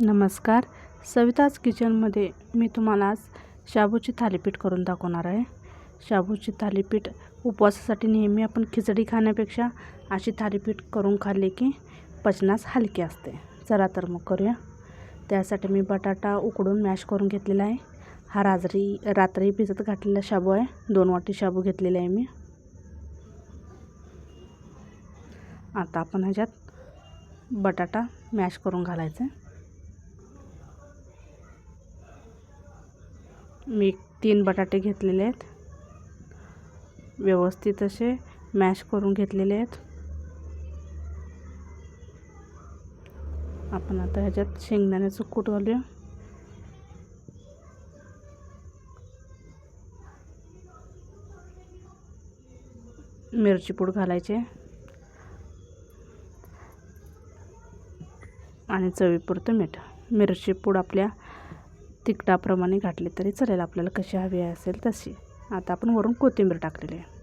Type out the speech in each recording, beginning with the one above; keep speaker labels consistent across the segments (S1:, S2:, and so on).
S1: नमस्कार. सविताज किचनमध्ये मी तुम्हाला आज शाबूची थालीपीठ करून दाखवणार आहे. शाबूची थालीपीठ उपवासासाठी नेहमी आपण खिचडी खाण्यापेक्षा अशी थालीपीठ करून खाल्ली की पचनास हलकी असते. चला तर मग करूया. त्यासाठी मी बटाटा उकडून मॅश करून घेतलेला आहे. हा राजरी रात्री भिजत घातलेला शाबू आहे. दोन वाटी शाबू घेतलेला आहे मी. आता आपण ह्याच्यात बटाटा मॅश करून घालायचा आहे. मी तीन बटाटे घेतलेले आहेत. व्यवस्थित असे मॅश करून घेतलेले आहेत. आपण आता ह्याच्यात शेंगदाण्याचं कूट घालूया. मिरची पूड घालायचे आणि चवीपुरतं मीठ. मिरची पूड आपल्या तिखटाप्रमाणे घातले तरी चालेल. आपल्याला कशी हवी असेल तशी. आता आपण वरून कोथिंबीर टाकलेली आहे.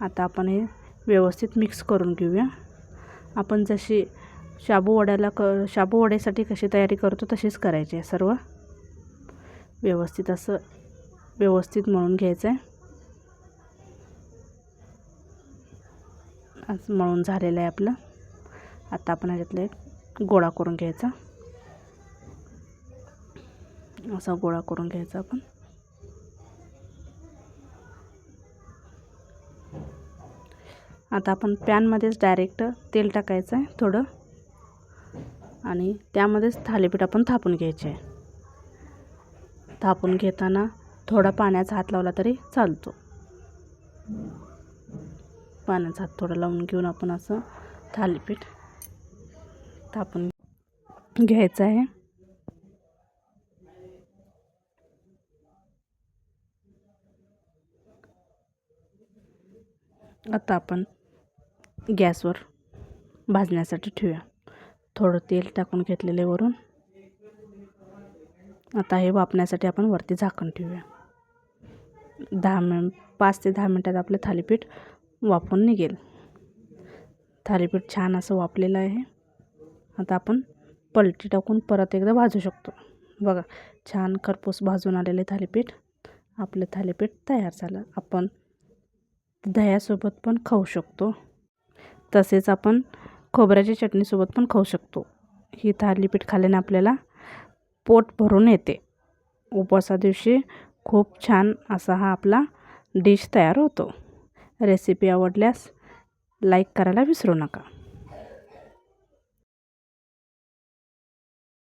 S1: आता आपण हे व्यवस्थित मिक्स करून घेऊया. आपण जशी शाबू वड्याला क शाबू वड्यासाठी कशी तयारी करतो तशीच करायची आहे सर्व. व्यवस्थित असं व्यवस्थित मळून घ्यायचं आहे. असं मळून झालेलं आहे आपलं. आता आपण ह्याच्यातलं एक गोळा करून घ्यायचा. असा गोळा करून घ्यायचा आपण. आता आपण पॅनमध्येच डायरेक्ट तेल टाकायचं आहे थोडं. आणि त्यामध्येच थालीपीठ आपण थापून घ्यायचे आहे. थापून घेताना थोडा पाण्याचा हात लावला तरी चालतो. पाण्याचा हात थोडा लावून घेऊन आपण असं थालीपीठ थापून घ्यायचं आहे. आता आपण गॅसवर भाजण्यासाठी ठेवूया. थोडं तेल टाकून घेतलेले वरून. आता हे वापण्यासाठी आपण वरती झाकण ठेवूया. दहा मिन पाच ते दहा मिनटात आपलं थालीपीठ वापून निघेल. थालीपीठ छान असं वापलेलं आहे. आता आपण पलटी टाकून परत एकदा भाजू शकतो. बघा छान खरपूस भाजून आलेले थालीपीठ. आपलं थालीपीठ तयार झालं. आपण दह्यासोबत पण खाऊ शकतो. तसेच आपण खोबऱ्याच्या चटणीसोबत पण खाऊ शकतो. ही थालीपीठ खाल्याने आपल्याला पोट भरून येते. उपवासा दिवशी खूप छान असा हा आपला डिश तयार होतो. रेसिपी आवडल्यास लाईक करायला विसरू नका.